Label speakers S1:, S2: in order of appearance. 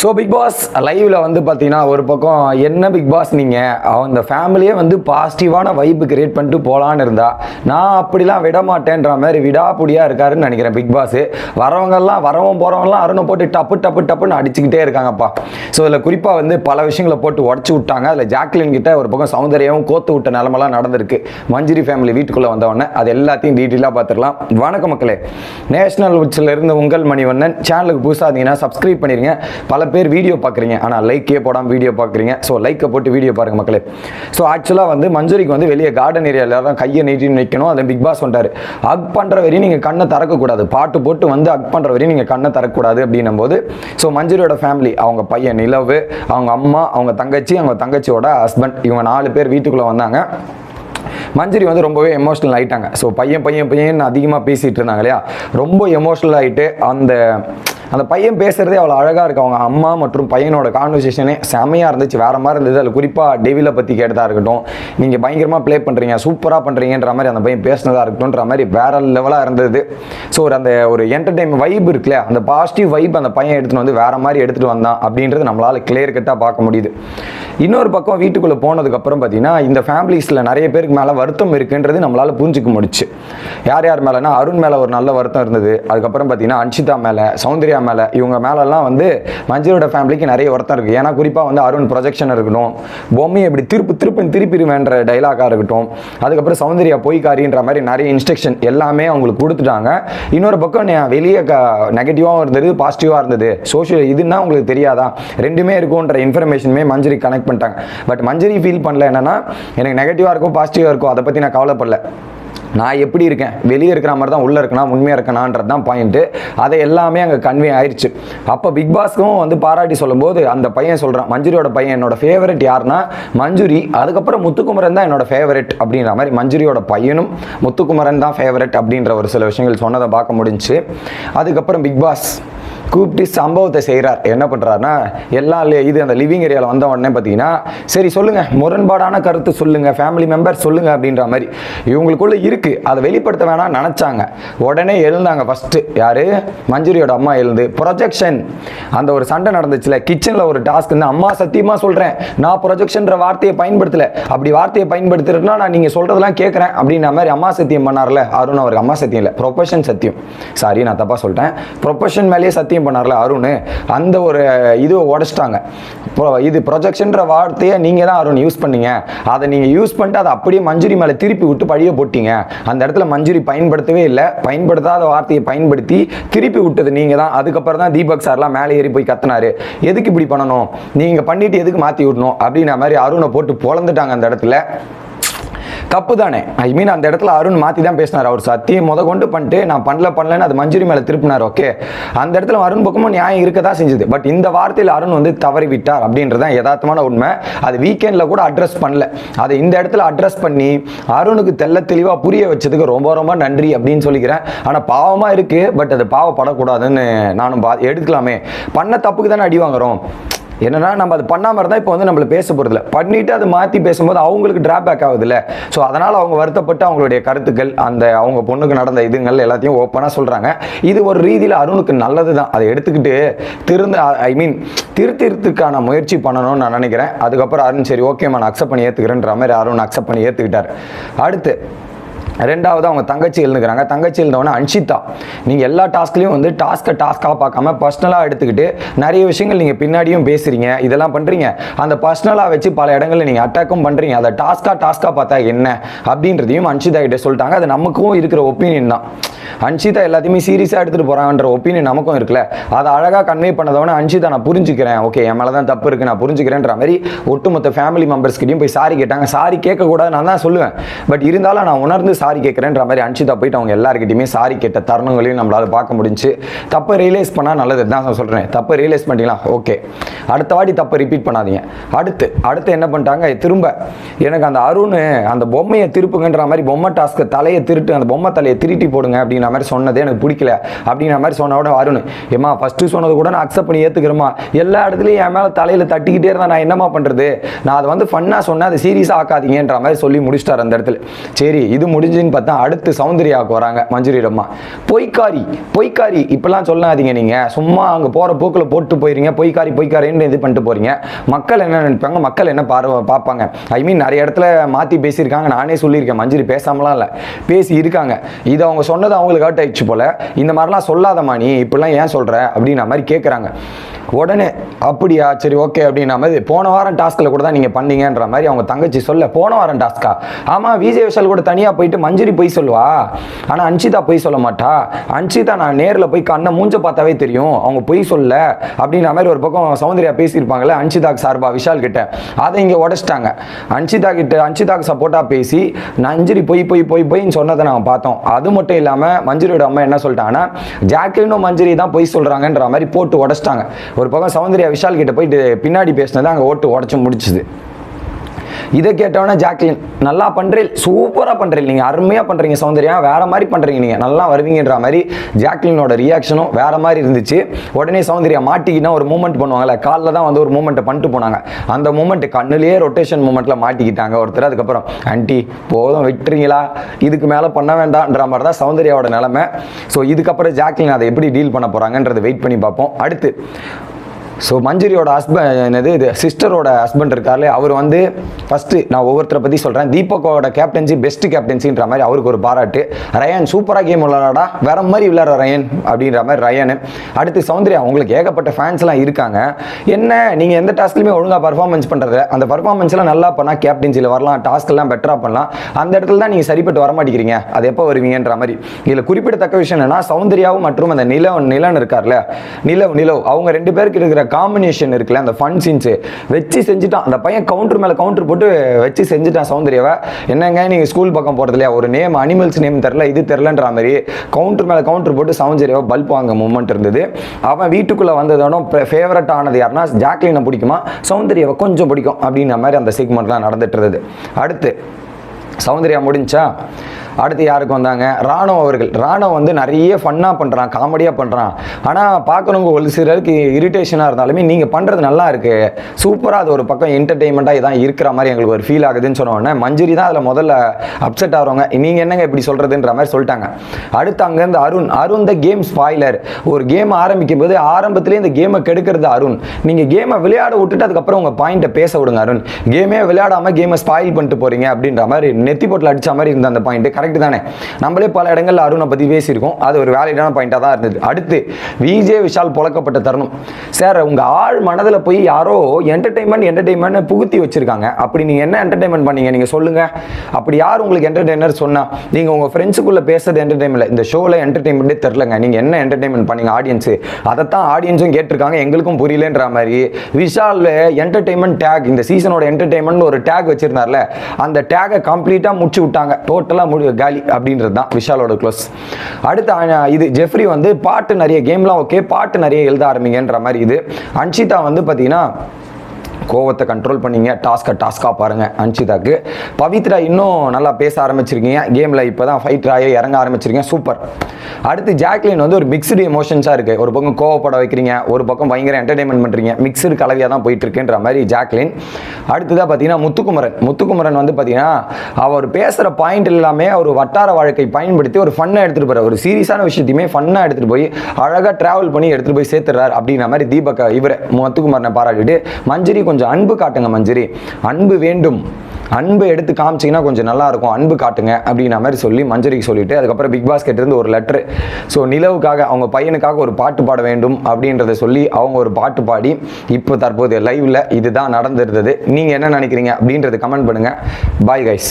S1: So big pass லைவ்ல வந்து பார்த்தீங்கன்னா ஒரு பக்கம் என்ன பிக் பாஸ் நீங்கள் அந்த ஃபேமிலியே வந்து பாசிட்டிவான வைப்பு கிரியேட் பண்ணிட்டு போகலான்னு இருந்தா நான் அப்படிலாம் விட மாட்டேன்ற மாதிரி விடாப்புடியாக இருக்காருன்னு நினைக்கிறேன் பிக் பாஸ் வரவங்கெல்லாம் வரவன் போகிறவங்கலாம் அருணை போட்டு டப்பு டப்பு டப்புன்னு அடிச்சுக்கிட்டே இருக்காங்கப்பா. ஸோ இதில் குறிப்பாக வந்து பல விஷயங்களை போட்டு உடச்சி விட்டாங்க. அதில் ஜாக்லின் கிட்ட ஒரு பக்கம் சௌந்தர்யாவும் கோத்து விட்ட நிலமெல்லாம் நடந்திருக்கு. மஞ்சிரி ஃபேமிலி வீட்டுக்குள்ளே வந்தவொடனே அது எல்லாத்தையும் டீட்டெயிலாக பார்த்துக்கலாம் வணக்க மக்களே. நேஷனல் உச்சில் இருந்து உங்கள் மணிவண்ணன். சேனலுக்கு புதுசாக இருந்தீங்கன்னா சப்ஸ்கிரைப் பண்ணிருங்க. பல பேர் வீடியோ பார்க்குறீங்க ஆனால் லைக்கே போடாமல் வீடியோ பார்க்குறீங்க ஸோ லைக்கை போட்டு வீடியோ பாருங்க மக்களே. ஸோ ஆக்சுவலாக வந்து மஞ்சுரிக்கு வந்து வெளியே கார்டன் ஏரியாவில் தான் கையை நீட்டி நிற்கணும் அதை பிக் பாஸ் வந்துட்டார். அக் பண்ணுற வரையும் நீங்கள் கண்ணை திறக்கக்கூடாது. பாட்டு போட்டு வந்து அக் பண்ணுற வரையும் நீங்கள் கண்ணை திறக்கக்கூடாது அப்படின்னும் போது ஸோ மஞ்சுரியோட ஃபேமிலி அவங்க பையன் நிலவு அவங்க அம்மா அவங்க தங்கச்சி அவங்க தங்கச்சியோட ஹஸ்பண்ட் இவங்க நாலு பேர் வீட்டுக்குள்ளே வந்தாங்க. மஞ்சரி வந்து ரொம்பவே எமோஷனல் ஆகிட்டாங்க ஸோ பையன் பையன் பையன் அதிகமாக பேசிகிட்டு இருந்தாங்க இல்லையா? ரொம்ப எமோஷ்னல் ஆகிட்டு அந்த அந்த பையன் பேசுகிறதே அவ்வளோ அழகாக இருக்கு அவங்க அம்மா மற்றும் பையனோட கான்வர்சேஷனே செமையாக இருந்துச்சு. வேறு மாதிரி இருந்தது. அதில் குறிப்பாக டெவிலை பற்றி கேட்டதாக இருக்கட்டும் நீங்கள் பயங்கரமாக ப்ளே பண்ணுறீங்க சூப்பராக பண்ணுறீங்கன்ற மாதிரி அந்த பையன் பேசினதாக இருக்கட்டும்ன்ற மாதிரி வேற லெவலாக இருந்தது. ஸோ ஒரு அந்த ஒரு என்டர்டைன் வைப் இருக்குல்ல அந்த பாசிட்டிவ் வைப் அந்த பையன் எடுத்துகிட்டு வந்து வேற மாதிரி எடுத்துகிட்டு வந்தான் அப்படின்றது நம்மளால் கிளியர் கட்டாக பார்க்க முடியுது. இன்னொரு பக்கம் வீட்டுக்குள்ளே போனதுக்கப்புறம் பார்த்தீங்கன்னா இந்த ஃபேமிலிஸில் நிறைய பேருக்கு மேலே வருத்தம் இருக்குன்றது நம்மளால் புரிஞ்சுக்க முடிச்சு. யார் யார் மேலேனா அருண் மேலே ஒரு நல்ல வருத்தம் இருந்தது. அதுக்கப்புறம் பார்த்தீங்கன்னா அன்ஷிதா மேலே சௌந்தர்யா மேலே. இவங்க மேலெல்லாம் வந்து மஞ்சளோட ஃபேமிலிக்கு நிறைய ஒருத்தம் இருக்குது ஏன்னா குறிப்பாக வந்து அருண் ப்ரொஜெக்ஷன் இருக்கட்டும் பொம்மையை இப்படி திருப்பு திருப்பி திருப்பிடுவேன்ற டைலாக்காக இருக்கட்டும் அதுக்கப்புறம் சௌந்தர்யா பொய்காரின்ற மாதிரி நிறைய இன்ஸ்ட்ரக்ஷன் எல்லாமே அவங்களுக்கு கொடுத்துட்டாங்க. இன்னொரு பக்கம் வெளியே க நெகட்டிவாகவும் இருந்தது பாசிட்டிவாக இருந்தது. சோஷியல் இதுன்னா உங்களுக்கு தெரியாதா? ரெண்டுமே இருக்கும்ன்ற இன்ஃபர்மேஷனுமே மஞ்சரி கனெக்ட் பண்ணிட்டாங்க. பட் மஞ்சரி ஃபீல் பண்ணல என்னன்னா எனக்கு நெகட்டிவாக இருக்கும் பாசிட்டிவாக இருக்கும் அதை பற்றி நான் கவலைப்படல. நான் எப்படி இருக்கேன்? வெளியே இருக்கிற மாதிரி தான் உள்ளே இருக்கணும் உண்மையாக இருக்கணான்றது தான் பாயிண்ட்டு அதை எல்லாமே அங்கே கன்வே ஆயிடுச்சு அப்போ பிக் பாஸ்க்கும் வந்து பாராட்டி சொல்லும்போது அந்த பையன் சொல்கிறான் மஞ்சுரியோட பையன் என்னோட ஃபேவரட் யாருன்னா மஞ்சுரி அதுக்கப்புறம் முத்துக்குமரன் தான் என்னோட ஃபேவரட் அப்படின்ற மாதிரி மஞ்சுரியோட பையனும் முத்துக்குமரன் தான் ஃபேவரட் அப்படின்ற ஒரு சில விஷயங்கள் சொன்னதை பார்க்க முடிஞ்சுச்சு. அதுக்கப்புறம் பிக் பாஸ் கூப்பிட்டு சம்பவத்தை செய்கிறார் என்ன பண்ணுறாருன்னா எல்லா இது அந்த லிவிங் ஏரியாவில் வந்த உடனே பார்த்தீங்கன்னா சரி சொல்லுங்கள் முரண்பாடான கருத்து சொல்லுங்கள் ஃபேமிலி மெம்பர் சொல்லுங்கள் அப்படின்ற மாதிரி. இவங்களுக்குள்ளே இருக்குது அதை வெளிப்படுத்த வேணாம் நினச்சாங்க. உடனே எழுந்தாங்க ஃபஸ்ட்டு யார்? மஞ்சுரியோட அம்மா எழுந்து ப்ரொஜெக்ஷன் அந்த ஒரு சண்டை நடந்துச்சுல கிச்சனில் ஒரு டாஸ்க் இருந்து அம்மா சத்தியமாக சொல்கிறேன் நான் ப்ரொஜெக்ஷன்ற வார்த்தையை பயன்படுத்தலை. அப்படி வார்த்தையை பயன்படுத்துறதுனா நான் நீங்கள் சொல்கிறதெல்லாம் கேட்குறேன் அப்படின்ற மாதிரி அம்மா சத்தியம் பண்ணார்ல. அருண் அவருக்கு அம்மா சத்தியம் இல்லை ப்ரொஃபஷன் சத்தியம். சாரி நான் தப்பாக சொல்லிட்டேன். ப்ரொஃபஷன் மேலேயே சத்தியம் பண்ணார்ல அருண்? அந்த ஒரு இதுவை உடச்சிட்டாங்க. இது ப்ரொஜெக்ஷன்ற வார்த்தையை நீங்கள் தான் அருண் யூஸ் பண்ணீங்க. அதை நீங்கள் யூஸ் பண்ணிட்டு அதை அப்படியே மஞ்சுரி மேலே திருப்பி விட்டு பழிய போட்டீங்க. அந்த இடத்துல மஞ்சுரி பயன்படுத்தவே இல்லை. பயன்படுத்தாத வார்த்தையை பயன்படுத்தி திருப்பி விட்டது நீங்கள் தான். அதுக்கப்புறம் தான் தீபக் சார்லாம் மேலே ஏறி போய் கத்துனாரு. எதுக்கு இப்படி பண்ணணும்? நீங்கள் பண்ணிட்டு எதுக்கு மாற்றி விடணும்? அப்படின்ற மாதிரி அருணை போட்டு பொழந்துட்டாங்க அந்த இடத்துல. தப்பு தானே ஐ மீன் அந்த இடத்துல அருண் மாற்றி தான் பேசினார். அவர் சத்தியம் முத கொண்டு பண்ணிட்டு நான் பண்ணல பண்ணலன்னு அது மஞ்சுரி மேலே திருப்பினார் ஓகே அந்த இடத்துல அருண் பக்கமும் நியாயம் இருக்க தான் செஞ்சது. பட் இந்த வார்த்தையில் அருண் வந்து தவறி விட்டார் அப்படின்றது தான் யதார்த்தமான உண்மை. அது வீக்கெண்டில் கூட அட்ரஸ் பண்ணல. அதை இந்த இடத்துல அட்ரஸ் பண்ணி அருணுக்கு தெல்ல தெளிவாக புரிய வச்சதுக்கு ரொம்ப ரொம்ப நன்றி அப்படின்னு சொல்லிக்கிறேன். ஆனால் பாவமாக இருக்குது பட் அது பாவப்படக்கூடாதுன்னு நானும் பா எடுக்கலாமே பண்ண தப்புக்கு தானே அடி வாங்குறோம். என்னன்னா நம்ம அது பண்ணாமல் இருந்தால் இப்போ வந்து நம்மள பேச போகிறதில்ல பண்ணிட்டு அதை மாற்றி பேசும்போது அவங்களுக்கு டிராபேக் ஆகுதுல்ல. ஸோ அதனால் அவங்க வருத்தப்பட்டு அவங்களுடைய கருத்துக்கள் அந்த அவங்க பொண்ணுக்கு நடந்த இதுங்கள் எல்லாத்தையும் ஓப்பனாக சொல்கிறாங்க இது ஒரு ரீதியில் அருணுக்கு நல்லது தான் அதை எடுத்துக்கிட்டு திருந்த ஐ மீன் திருத்திறதுக்கான முயற்சி பண்ணணும்னு நான் நினைக்கிறேன். அதுக்கப்புறம் அருண் சரி ஓகேம்மா நான் அக்செப்ட் பண்ணி ஏற்றுக்கிறேன்ற மாதிரி அருண் அக்செப்ட் பண்ணி ஏற்றுக்கிட்டார் அடுத்து ரெண்டாவது அவங்க தங்கச்சி எழுந்துக்கிறாங்க. தங்கச்சி எழுந்தவொடனே அன்ஷிதா நீங்கள் எல்லா டாஸ்க்லேயும் வந்து டாஸ்க்கை டாஸ்க்காக பார்க்காம பர்சனலாக எடுத்துக்கிட்டு நிறைய விஷயங்கள் நீங்கள் பின்னாடியும் பேசுகிறீங்க இதெல்லாம் பண்ணுறீங்க அந்த பர்சனலாக வச்சு பல இடங்களில் நீங்கள் அட்டாக்கும் பண்ணுறீங்க அதை டாஸ்க்காக டாஸ்க்காக பார்த்தா என்ன? அப்படின்றதையும் அன்ஷிதா கிட்டே சொல்லிட்டாங்க. அது நமக்கும் இருக்கிற ஒப்பீனியன் தான். அன்ஷிதா எல்லாத்தையுமே சீரியஸாக எடுத்துகிட்டு போகிறாங்கன்ற ஒப்பீனியன் நமக்கும் இருக்குல்ல. அதை அழகாக கன்வே பண்ணதவொடனே அன்ஷிதா நான் புரிஞ்சுக்கிறேன். ஓகே என் மேலே தான் தப்பு இருக்குது நான் புரிஞ்சுக்கிறேன்ற மாதிரி ஒட்டுமொத்த ஃபேமிலி மெம்பர்ஸ்கிட்டையும் போய் சாரி கேட்டாங்க. சாரி கேட்கக்கூடாது நான் தான் சொல்லுவேன். பட் இருந்தாலும் நான் உணர்ந்து சாரி சாரி கேட்குறேன்ற மாதிரி அன்ஷிதா போயிட்டு அவங்க எல்லாருக்கிட்டையுமே சாரி கேட்ட தருணங்களையும் நம்மளால் பார்க்க முடிஞ்சுச்சு தப்பை ரியலைஸ் பண்ணால் நல்லது தான் நான் சொல்கிறேன் தப்பை ரியலைஸ் பண்ணிட்டீங்களா? ஓகே அடுத்த வாட்டி தப்பை ரிப்பீட் பண்ணாதீங்க. அடுத்து அடுத்து என்ன பண்ணிட்டாங்க? திரும்ப எனக்கு அந்த அருண் அந்த பொம்மையை திருப்புங்கன்ற மாதிரி பொம்மை டாஸ்க்கு தலையை திருட்டு அந்த பொம்மை தலையை திருட்டி போடுங்க அப்படின்ற மாதிரி சொன்னது எனக்கு பிடிக்கல. அப்படின்ற மாதிரி சொன்ன உடனே அருண் ஏமா ஃபஸ்ட்டு சொன்னது கூட நான் அக்செப்ட் பண்ணி ஏற்றுக்கிறேமா எல்லா இடத்துலையும் என் மேலே தலையில் தட்டிக்கிட்டே இருந்தா நான் என்னம்மா பண்ணுறது நான் அதை வந்து ஃபன்னாக சொன்னேன் அதை சீரியஸாக ஆக்காதீங்கன்ற மாதிரி சொல்லி முடிச்சிட்டார் அந்த இடத்துல. சரி இது முடிஞ்சு மஞ்சுன்னு பார்த்தா அடுத்து சௌந்தர்யாவுக்கு வராங்க மஞ்சுரியிடம்மா பொய்க்காரி பொய்க்காரி இப்பெல்லாம் சொல்லாதீங்க நீங்கள் சும்மா அங்கே போகிற போக்கில் போட்டு போயிருங்க. பொய்க்காரி பொய்க்காரின்னு இது பண்ணிட்டு போகிறீங்க மக்கள் என்ன நினைப்பாங்க? மக்கள் என்ன பார்வை பார்ப்பாங்க? ஐ மீன் நிறைய இடத்துல மாற்றி பேசியிருக்காங்க. நானே சொல்லியிருக்கேன். மஞ்சுரி பேசாமலாம் இல்லை. பேசி இருக்காங்க. இது அவங்க சொன்னது அவங்களுக்கு ஹர்ட் ஆயிடுச்சு போல. இந்த மாதிரிலாம் சொல்லாதம்மா நீ. இப்படிலாம் ஏன் சொல்கிற அப்படின்ற மாதிரி கேட்குறாங்க உடனே அப்படியா? சரி ஓகே அப்படின்ற மாதிரி போன வாரம் டாஸ்கில் கூட தான் நீங்கள் பண்ணீங்கன்ற மாதிரி அவங்க தங்கச்சி சொல்ல போன வாரம் டாஸ்கா ஆமாம் விஜய் விஷால் கூட தனியாக போயிட்டு மஞ்சரி போய் சொல்லுவா? ஆனால் அன்ஷிதா போய் சொல்ல மாட்டா. அன்ஷிதா நான் நேரில் போய் கண்ணை மூஞ்ச பார்த்தாவே தெரியும். அவங்க பொய் சொல்ல அப்படின்ற மாதிரி ஒரு பக்கம் சௌந்தர்யா பேசியிருப்பாங்கல்ல அன்ஷிதாக்கு சார்பா விஷால் கிட்ட. அதை இங்கே உடச்சிட்டாங்க. அன்ஷிதா கிட்ட அன்ஷிதாக்கு சப்போர்ட்டாக பேசி நஞ்சிரி பொய் பொய் பொய் போய்ன்னு சொன்னதை நாங்கள் பார்த்தோம். அது மட்டும் இல்லாமல் மஞ்சரியோட அம்மா என்ன சொல்லிட்டாங்கன்னா ஜாக்லினும் மஞ்சரி தான் பொய் சொல்கிறாங்கன்ற மாதிரி போட்டு உடச்சிட்டாங்க. ஒரு பக்கம் சௌந்தர்யா விஷால் கிட்ட போயிட்டு பின்னாடி பேசினது அங்கே ஓட்டு உடச்சி முடிச்சுது. இதை கேட்டவொடனே ஜாக்லின் நல்லா பண்ணுறீல் சூப்பராக பண்ணுறீல் நீங்கள் அருமையாக பண்ணுறீங்க சௌந்தர்யா வேற மாதிரி பண்ணுறீங்க நீங்கள் நல்லா வருவீங்கன்ற மாதிரி ஜாக்லினோட ரியாக்ஷனும் வேற மாதிரி இருந்துச்சு. உடனே சௌந்தர்யா மாட்டிக்கிட்டா ஒரு மூமெண்ட் பண்ணுவாங்கல்ல காலில் தான் வந்து ஒரு மூமெண்ட்டை பண்ணிட்டு போனாங்க. அந்த மூமெண்ட் கண்ணுலேயே ரொட்டேஷன் மூமெண்ட்டில் மாட்டிக்கிட்டாங்க ஒருத்தர். அதுக்கப்புறம் ஆண்டி போதும் விட்டுறீங்களா? இதுக்கு மேலே பண்ண வேண்டாம்ன்ற மாதிரி தான் சௌந்தர்யாவோட நிலைமை. ஸோ இதுக்கப்புறம் ஜாக்லின் அதை எப்படி டீல் பண்ண போகிறாங்கன்றதை வெயிட் பண்ணி பார்ப்போம். அடுத்து ஸோ மஞ்சுரியோட ஹஸ்பண்ட் என்னது இது? சிஸ்டரோட ஹஸ்பண்ட் இருக்கார்ல அவர் வந்து ஃபஸ்ட்டு நான் ஒவ்வொருத்தரை பற்றி சொல்கிறேன் தீபக்கோட கேப்டன்சி பெஸ்ட் கேப்டன்சின்ற மாதிரி அவருக்கு ஒரு பாராட்டு. ரயன் சூப்பராக கேம் விளாடா வேற மாதிரி விளையாடுற ரயன் அப்படின்ற மாதிரி ரயனு அடுத்து சௌந்தர்யா உங்களுக்கு ஏகப்பட்ட ஃபேன்ஸ்லாம் இருக்காங்க. என்ன நீங்கள் எந்த டாஸ்க்லையுமே ஒழுங்காக பர்ஃபார்மன்ஸ் பண்ணுறது அந்த பர்ஃபார்மன்ஸ்லாம் நல்லா பண்ணால் கேப்டன்சியில் வரலாம் டாஸ்க்கெல்லாம் பெட்டராக பண்ணலாம். அந்த இடத்துல தான் நீங்கள் சரிப்பட்டு வர மாட்டேங்கிறீங்க. அது எப்போ வருவீங்கன்ற மாதிரி. இதில் குறிப்பிடத்தக்க விஷயம் என்னன்னா சௌந்தர்யாவும் மற்றும் அந்த நிலவ் நிலன் இருக்கார்ல. நிலவ் நிலவ் அவங்க ரெண்டு பேருக்கு இருக்கிற காம்பினேஷன் இருக்குல்ல அந்த ஃபன் சீன்ஸு வச்சு செஞ்சுட்டான். அந்த பையன் கவுண்டர் மேலே கவுண்டர் போட்டு வச்சு செஞ்சுட்டான் சௌந்தர்யாவை. என்னங்க நீங்கள் ஸ்கூல் பக்கம் போகிறது இல்லையா? ஒரு நேம் அனிமல்ஸ் நேம் தெரில இது தெரிலன்ற மாதிரி கவுண்டர் மேலே கவுண்டர் போட்டு சௌந்தர்யாவை பல்ப் வாங்க மூமெண்ட் இருந்தது. அவன் வீட்டுக்குள்ளே வந்ததோட ஃபேவரட் ஆனது யாருன்னா ஜாக்லினை பிடிக்குமா? சௌந்தர்யாவை கொஞ்சம் பிடிக்கும் அப்படின்ற மாதிரி அந்த செக்மெண்ட்லாம் நடந்துட்டு இருந்தது. அடுத்து சௌந்தர்யா முடிஞ்சா அடுத்து யாருக்கு வந்தாங்க? ராணுவ அவர்கள். ராணுவம் வந்து நிறைய ஃபன்னாக பண்ணுறான் காமெடியாக பண்ணுறான் ஆனால் பார்க்குறவங்க ஒரு சிலருக்கு இரிட்டேஷனாக இருந்தாலுமே நீங்கள் பண்ணுறது நல்லா இருக்கு. சூப்பராக அது ஒரு பக்கம் என்டர்டெயின்மெண்ட்டாக இதான் இருக்கிற மாதிரி எங்களுக்கு ஒரு ஃபீல் ஆகுதுன்னு சொன்னோடனே மஞ்சுரி தான் அதில் முதல்ல அப்செட் ஆகிறவங்க. நீங்கள் என்னங்க இப்படி சொல்கிறதுன்ற மாதிரி சொல்லிட்டாங்க. அடுத்து அங்கேருந்து Arun. Arun the game spoiler ஒரு கேம் ஆரம்பிக்கும் போது ஆரம்பத்துலேயே இந்த கேமை கெடுக்கிறது அருண். நீங்கள் கேமை விளையாட விட்டுட்டு அதுக்கப்புறம் உங்கள் பாயிண்ட்டை பேச விடுங்க அருண். கேமே விளையாடாமல் கேமை ஸ்பாயில் பண்ணிட்டு போகிறீங்க அப்படின்ற மாதிரி நெத்தி போட்டில் அடித்த மாதிரி இருந்த அந்த பாயிண்ட் கரெக்ட் தானே. நம்மளே பல இடங்களில் அருணை பற்றி பேசியிருக்கோம். அது ஒரு வேலிடான பாயிண்டாக தான் இருந்தது. அடுத்து விஜே விஷால் புழக்கப்பட்ட தருணம். சார் உங்கள் ஆள் மனதில் போய் யாரோ என்டர்டைன்மெண்ட் என்டர்டைன்மெண்ட் புகுத்தி வச்சிருக்காங்க. அப்படி நீங்கள் என்ன என்டர்டைன்மெண்ட் பண்ணீங்க? நீங்கள் சொல்லுங்கள் அப்படி யார் உங்களுக்கு என்டர்டைனர் சொன்னால் நீங்கள் உங்கள் ஃப்ரெண்ட்ஸுக்குள்ளே பேசுறது என்டர்டைன்மெண்ட் இந்த ஷோவில் என்டர்டைன்மெண்ட்டே தெரிலங்க நீங்கள் என்ன என்டர்டைன்மெண்ட் பண்ணீங்க? ஆடியன்ஸு அதைத்தான் ஆடியன்ஸும் கேட்டிருக்காங்க. எங்களுக்கும் புரியலன்ற மாதிரி. விஷாலில் என்டர்டைன்மெண்ட் டேக் இந்த சீசனோட என்டர்டைன்மெண்ட் ஒரு டேக் வச்சுருந்தார்ல. அந்த டேகை கம்ப்ளீட்டாக முடிச்சு விட்டாங்க. டோட்டலாக முடி காலி அப்படின்றது தான் விஷாலோட க்ளோஸ் அடுத்து இது ஜெஃப்ரி வந்து பாட்டு நிறைய கேம்லாம் ஓகே பாட்டு நிறைய எழுத ஆரம்பிங்கன்ற மாதிரி இது. அன்ஷிதா வந்து பார்த்தீங்கன்னா கோவத்தை கண்ட்ரோல் பண்ணீங்க டாஸ்க்கை டாஸ்க்காக பாருங்கள் அன்ஷிதாக்கு. பவித்ரா இன்னும் நல்லா பேச ஆரம்பிச்சிருக்கீங்க. கேமில் இப்போ தான் ஃபைட் ஆகி இறங்க ஆரம்பிச்சிருக்கீங்க. சூப்பர் அடுத்து ஜாக்லின் வந்து ஒரு மிக்சடு எமோஷன்ஸாக இருக்குது ஒரு பக்கம் கோவப்பட வைக்கிறீங்க ஒரு பக்கம் பயங்கர என்டர்டைன்மெண்ட் பண்ணுறீங்க மிக்சடு கலவையாக தான் போயிட்டு மாதிரி ஜாக்லின். அடுத்ததாக பார்த்தீங்கன்னா முத்துக்குமரன். முத்துக்குமரன் வந்து பார்த்தீங்கன்னா அவர் பேசுகிற பாயிண்ட் எல்லாமே அவர் வட்டார வாழ்க்கை பயன்படுத்தி ஒரு ஃபன்னாக எடுத்துகிட்டு போகிறார் ஒரு சீரியஸான விஷயத்தையுமே ஃபன்னாக எடுத்துகிட்டு போய் அழகாக ட்ராவல் பண்ணி எடுத்துகிட்டு போய் சேர்த்துறாரு அப்படின்ற மாதிரி தீபக் இவரை முத்துக்குமரனை பாராட்டிட்டு மஞ்சரி கொஞ்சம் அன்பு காட்டுங்க மஞ்சரி. அன்பு வேண்டும். அன்பு எடுத்து காமிச்சிங்கன்னா கொஞ்சம் நல்லா இருக்கும் அன்பு காட்டுங்க அப்படின்ன மாதிரி சொல்லி மஞ்சரிக்கு சொல்லிட்டு அதுக்கப்புறம் பிக் பாஸ்கெட்லேருந்து இருந்து ஒரு லெட்ரு ஸோ நிலவுக்காக அவங்க பையனுக்காக ஒரு பாட்டு பாட வேண்டும் அப்படின்றத சொல்லி அவங்க ஒரு பாட்டு பாடி இப்போ தற்போது லைவ்ல இதுதான் நடந்திருந்தது. நீங்கள் என்ன நினைக்கிறீங்க அப்படின்றது கமெண்ட் பண்ணுங்கள் பாய் கைஸ்